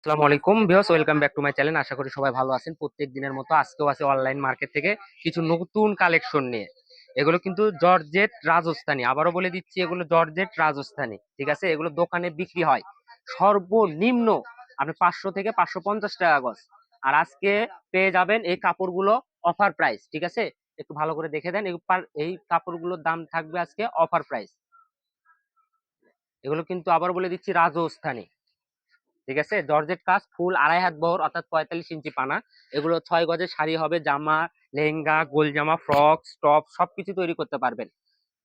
আসসালামু আলাইকুম viewers, welcome back to my channel. আশা করি সবাই ভালো আছেন। প্রত্যেক দিনের মতো আজকেও আছে অনলাইন মার্কেট থেকে কিছু নতুন কালেকশন নিয়ে। এগুলো কিন্তু জর্জেট রাজস্থানী। আবারও বলে দিচ্ছি, এগুলো জর্জেট রাজস্থানী, ঠিক আছে? এগুলো দোকানে বিক্রি হয়। সর্বনিম্ন আপনি পাঁচশো থেকে পাঁচশো পঞ্চাশ টাকা গজ। আর আজকে পেয়ে যাবেন এই কাপড়গুলো অফার প্রাইস ঠিক আছে? একটু ভালো করে দেখে দেন, এই কাপড়গুলোর দাম থাকবে আজকে অফার প্রাইস এগুলো কিন্তু আবার বলে দিচ্ছি রাজস্থানী। ঠিক আছে? জর্জেট কাজ ফুল আড়াই হাত বহর, অর্থাৎ পঁয়তাল্লিশ ইঞ্চি পানা। এগুলো ছয় গজের শাড়ি হবে, জামা, লেহেঙ্গা গোল জামা ফ্রক, টপ, সবকিছু তৈরি করতে পারবেন।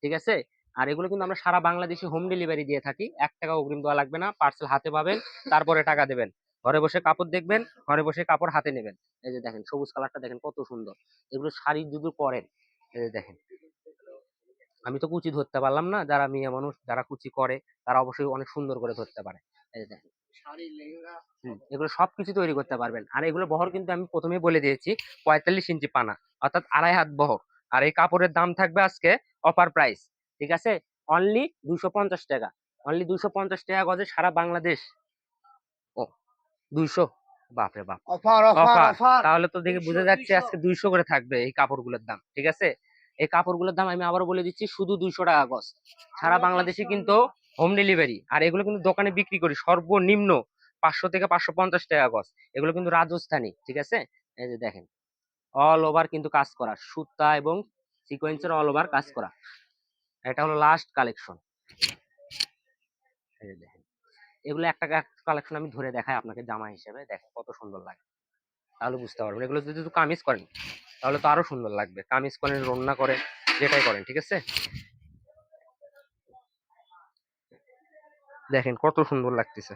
ঠিক আছে? আর এগুলো কিন্তু আমরা সারা বাংলাদেশে হোম ডেলিভারি দিয়ে থাকি। এক টাকা অগ্রিম দেওয়া লাগবে না পার্সেল হাতে পাবেন, তারপরে টাকা দেবেন। ঘরে বসে কাপড় দেখবেন, ঘরে বসে কাপড় হাতে নেবেন। এই যে দেখেন, সবুজ কালারটা দেখেন কত সুন্দর। এগুলো শাড়ি যদি পরেন, এই যে দেখেন। আমি তো কুচি ধরতে পারলাম না, যারা মেয়ে মানুষ, যারা কুচি করে, তারা অবশ্যই অনেক সুন্দর করে ধরতে পারে। এই যে দেখেন। এগুলো সবকিছু তৈরি করতে পারবেন। আর এগুলো বহর কিন্তু আমি প্রথমেই বলে দিয়েছি পঁয়তাল্লিশ ইঞ্চি পানা অর্থাৎ আড়াই হাত বহর। আর এই কাপড়ের দাম থাকবে আজকে অফার প্রাইস ঠিক আছে? অনলি দুইশো পঞ্চাশ টাকা। অনলি দুইশো পঞ্চাশ টাকা গজে সারা বাংলাদেশ। ও দুইশো? বাপরে বাপ। অফার অফার তাহলে তো দেখে বোঝা যাচ্ছে আজকে দুইশো করে থাকবে এই কাপড়গুলোর দাম ঠিক আছে? এই কাপড়গুলোর দাম আমি আবারও বলে দিচ্ছি শুধু দুইশো টাকা গজ। সারা বাংলাদেশে কিন্তু হোম ডেলিভারি আর এগুলো কিন্তু দোকানে বিক্রি করি। সর্বনিম্ন পাঁচশো থেকে পাঁচশো পঞ্চাশ টাকা গজ। এগুলো কিন্তু রাজস্থানী, ঠিক আছে? এই যে দেখেন অল ওভার কিন্তু কাজ করা, সুতা এবং সিকোয়েন্সের অল ওভার কাজ করা। এটা হলো লাস্ট কালেকশন এই দেখেন, এগুলো একটা কালেকশন আমি ধরে দেখাই আপনাকে জামা হিসেবে। দেখেন কত সুন্দর লাগে। তাহলে বুঝতে পারবেন। এগুলো যদি কামিজ করেন, তাহলে তো আরও সুন্দর লাগবে। কামিজ করেন, রন্না করেন, যেটাই করেন, ঠিক আছে? দেখেন কত সুন্দর লাগতেছে।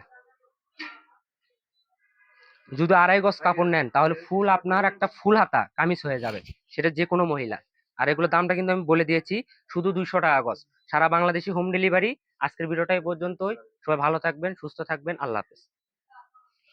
যদি আড়াই গজ কাপড় নেন, তাহলে ফুল আপনার একটা ফুল হাতা, কামিজ হয়ে যাবে। সেটা যে কোনো মহিলা। আর এগুলোর দামটা কিন্তু আমি বলে দিয়েছি, শুধু দুইশো টাকা গজ। সারা বাংলাদেশি হোম ডেলিভারি আজকের ভিডিওটা এই পর্যন্তই। সবাই ভালো থাকবেন, সুস্থ থাকবেন। আল্লাহ হাফেজ।